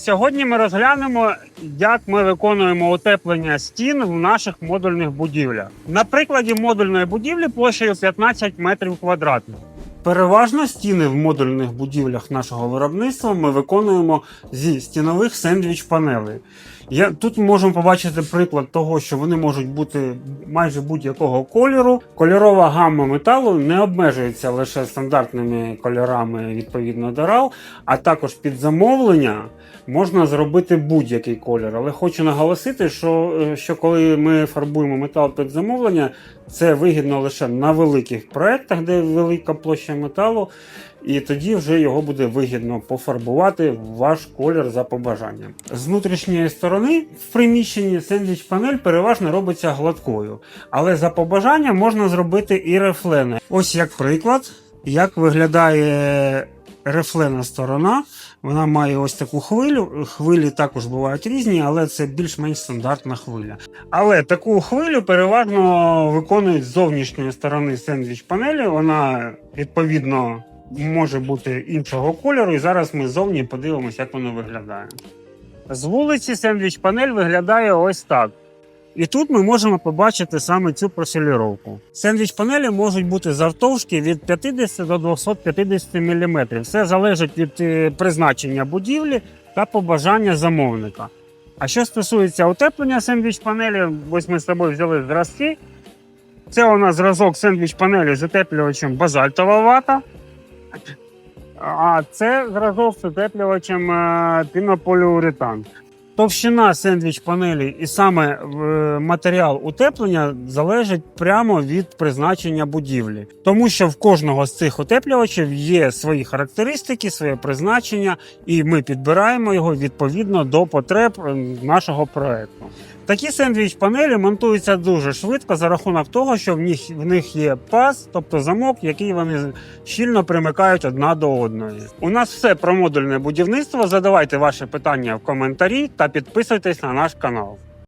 Сьогодні ми розглянемо, як ми виконуємо утеплення стін в наших модульних будівлях. На прикладі модульної будівлі площею 15 метрів квадратних. Переважно стіни в модульних будівлях нашого виробництва ми виконуємо зі стінових сендвіч-панелей. Я, тут можемо побачити приклад того, що вони можуть бути майже будь-якого кольору. Кольорова гамма металу не обмежується лише стандартними кольорами відповідно до RAW, а також під замовлення можна зробити будь-який колір. Але хочу наголосити, що, е, що коли ми фарбуємо метал під замовлення, це вигідно лише на великих проєктах, де велика площа металу, і тоді вже його буде вигідно пофарбувати в ваш колір за побажанням. З внутрішньої сторони в приміщенні сендвіч-панель переважно робиться гладкою, але за побажанням можна зробити і рефлени. Ось як приклад, як виглядає рефлена сторона. Вона має ось таку хвилю. Хвилі також бувають різні, але це більш-менш стандартна хвиля. Але таку хвилю переважно виконують з зовнішньої сторони сендвіч панелі. Вона відповідно може бути іншого кольору. І зараз ми ззовні подивимося, як воно виглядає. З вулиці сендвіч панель виглядає ось так. І тут ми можемо побачити саме цю профіліровку. Сендвіч панелі можуть бути завтовшки від 50 до 250 мм. Все залежить від е, призначення будівлі та побажання замовника. А що стосується утеплення сендвіч панелі, ось ми з собою взяли зразки. Це у нас зразок сендвіч панелі з утеплювачем базальтова вата. А це зразок з утеплювачем е, пінополіуретан. Товщина сендвіч панелі і саме е, матеріал утеплення залежить прямо від призначення будівлі, тому що в кожного з цих утеплювачів є свої характеристики, своє призначення, і ми підбираємо його відповідно до потреб е, нашого проекту. Такі сендвіч панелі монтуються дуже швидко за рахунок того, що в них, в них є паз, тобто замок, який вони щільно примикають одна до одної. У нас все про модульне будівництво. Задавайте ваші питання в коментарі та підписуйтесь на наш канал.